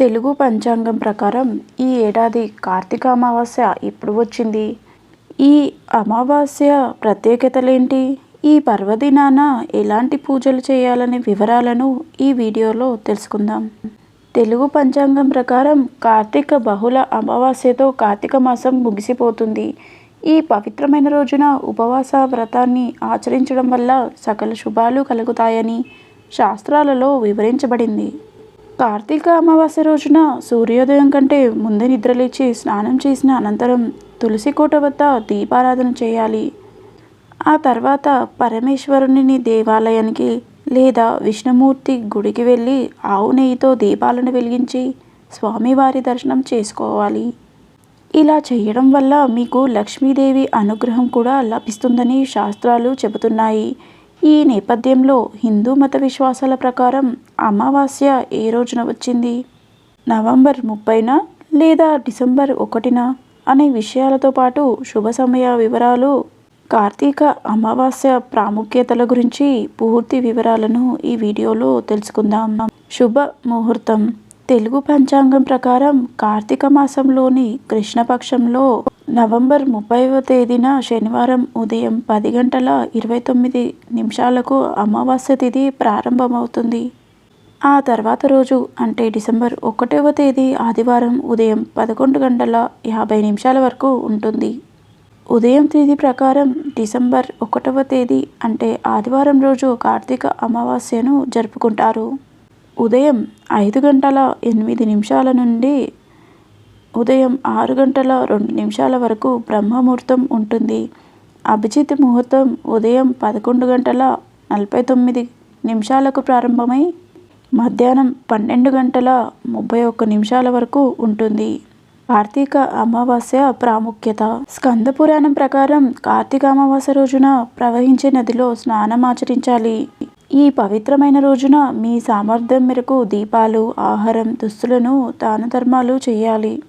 తెలుగు పంచాంగం ప్రకారం ఈ ఏడాది కార్తీక అమావాస్య ఎప్పుడు వచ్చింది? ఈ అమావాస్య ప్రత్యేకతలేంటి? ఈ పర్వదినాన ఎలాంటి పూజలు చేయాలనే వివరాలను ఈ వీడియోలో తెలుసుకుందాం. తెలుగు పంచాంగం ప్రకారం కార్తీక బహుళ అమావాస్యతో కార్తీక మాసం ముగిసిపోతుంది. ఈ పవిత్రమైన రోజున ఉపవాస వ్రతాన్ని ఆచరించడం వల్ల సకల శుభాలు కలుగుతాయని శాస్త్రాలలో వివరించబడింది. కార్తీక అమావాస్య రోజున సూర్యోదయం కంటే ముందే నిద్రలేచి స్నానం చేసిన అనంతరం తులసి కోట వద్ద దీపారాధన చేయాలి. ఆ తర్వాత పరమేశ్వరుని దేవాలయానికి లేదా విష్ణుమూర్తి గుడికి వెళ్ళి ఆవు నెయ్యితో దీపాలను వెలిగించి స్వామివారి దర్శనం చేసుకోవాలి. ఇలా చేయడం వల్ల మీకు లక్ష్మీదేవి అనుగ్రహం కూడా లభిస్తుందని శాస్త్రాలు చెబుతున్నాయి. ఈ నేపథ్యంలో హిందూ మత విశ్వాసాల ప్రకారం అమావాస్య ఏ రోజున వచ్చింది? నవంబర్ ముప్పైన లేదా డిసెంబర్ ఒకటిన? అనే విషయాలతో పాటు శుభ సమయ వివరాలు కార్తీక అమావాస్య ప్రాముఖ్యతల గురించి పూర్తి వివరాలను ఈ వీడియోలో తెలుసుకుందాం. శుభ ముహూర్తం. తెలుగు పంచాంగం ప్రకారం కార్తీక మాసంలోని కృష్ణపక్షంలో నవంబర్ ముప్పైవ తేదీన శనివారం ఉదయం పది గంటల ఇరవై తొమ్మిది నిమిషాలకు అమావాస్య తిథి ప్రారంభమవుతుంది. ఆ తర్వాత రోజు అంటే డిసెంబర్ ఒకటవ తేదీ ఆదివారం ఉదయం పదకొండు గంటల యాభై నిమిషాల వరకు ఉంటుంది. ఉదయం తేదీ ప్రకారం డిసెంబర్ ఒకటవ తేదీ అంటే ఆదివారం రోజు కార్తీక అమావాస్యను జరుపుకుంటారు. ఉదయం ఐదు గంటల ఎనిమిది నిమిషాల నుండి ఉదయం ఆరు గంటల రెండు నిమిషాల వరకు బ్రహ్మముహూర్తం ఉంటుంది. అభిజిత్ ముహూర్తం ఉదయం పదకొండు గంటల నలభై తొమ్మిది నిమిషాలకు ప్రారంభమై మధ్యాహ్నం పన్నెండు గంటల ముప్పై ఒక్క నిమిషాల వరకు ఉంటుంది. కార్తీక అమావాస్య ప్రాముఖ్యత. స్కంద పురాణం ప్రకారం కార్తీక అమావాస్య రోజున ప్రవహించే నదిలో స్నానం ఆచరించాలి. ఈ పవిత్రమైన రోజున మీ సామర్థ్యం మేరకు దీపాలు ఆహారం దుస్తులను దాన ధర్మాలు చేయాలి.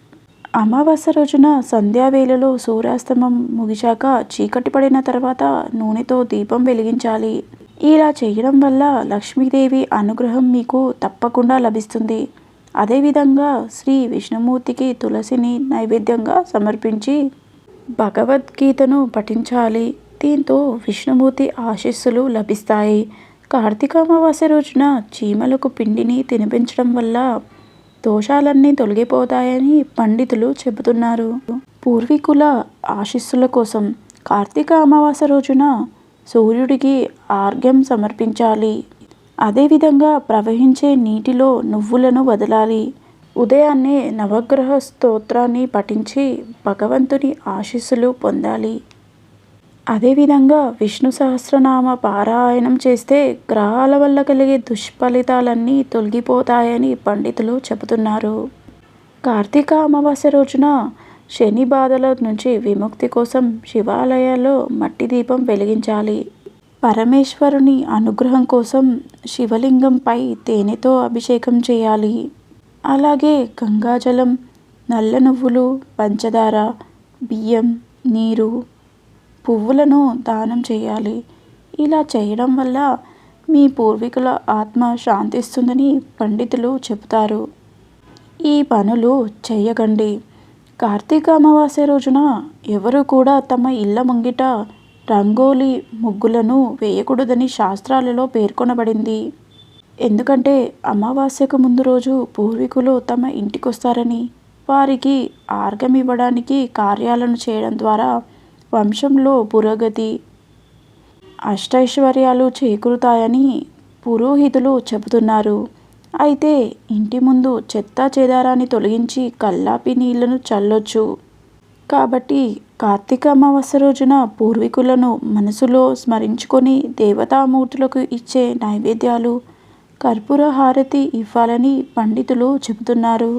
అమావాస్య రోజున సంధ్యావేళలో సూర్యాస్తమం ముగిశాక చీకటి పడిన తర్వాత నూనెతో దీపం వెలిగించాలి. ఇలా చేయడం వల్ల లక్ష్మీదేవి అనుగ్రహం మీకు తప్పకుండా లభిస్తుంది. అదేవిధంగా శ్రీ విష్ణుమూర్తికి తులసిని నైవేద్యంగా సమర్పించి భగవద్గీతను పఠించాలి. దీంతో విష్ణుమూర్తి ఆశీస్సులు లభిస్తాయి. కార్తీక అమావాస్య రోజున చీమలకు పిండిని తినిపించడం వల్ల దోషాలన్నీ తొలగిపోతాయని పండితులు చెబుతున్నారు. పూర్వీకుల ఆశీస్సుల కోసం కార్తీక అమావాస్య రోజున సూర్యుడికి ఆర్ఘ్యం సమర్పించాలి. అదేవిధంగా ప్రవహించే నీటిలో నువ్వులను వదలాలి. ఉదయాన్నే నవగ్రహ స్తోత్రాన్ని పఠించి భగవంతుని ఆశీస్సులు పొందాలి. అదేవిధంగా విష్ణు సహస్రనామ పారాయణం చేస్తే గ్రహాల వల్ల కలిగే దుష్ఫలితాలన్నీ తొలగిపోతాయని పండితులు చెబుతున్నారు. కార్తీక అమావాస్య రోజున శని బాధల నుంచి విముక్తి కోసం శివాలయాల్లో మట్టి దీపం వెలిగించాలి. పరమేశ్వరుని అనుగ్రహం కోసం శివలింగంపై తేనెతో అభిషేకం చేయాలి. అలాగే గంగాజలం నల్ల నువ్వులు పంచదార బియ్యం నీరు పువ్వులను దానం చేయాలి. ఇలా చేయడం వల్ల మీ పూర్వీకుల ఆత్మ శాంతిస్తుందని పండితులు చెబుతారు. ఈ పనులు చేయకండి కార్తీక అమావాస్య రోజున ఎవరు కూడా తమ ఇళ్ళ ముంగిట రంగోలి ముగ్గులను వేయకూడదని శాస్త్రాలలో పేర్కొనబడింది. ఎందుకంటే అమావాస్యకు ముందు రోజు పూర్వీకులు తమ ఇంటికొస్తారని వారికి ఆర్గం ఇవ్వడానికి కార్యాలను చేయడం ద్వారా వంశంలో పురోగతి. అష్టైశ్వర్యాలు చేకూరుతాయని పురోహితులు చెబుతున్నారు. అయితే ఇంటి ముందు చెత్త చెదారాన్ని తొలగించి కల్లాపి నీళ్ళను చల్లొచ్చు. కాబట్టి కార్తీక అమావాస్య రోజున పూర్వీకులను మనసులో స్మరించుకొని దేవతామూర్తులకు ఇచ్చే నైవేద్యాలు కర్పూర హారతి ఇవ్వాలని పండితులు చెబుతున్నారు.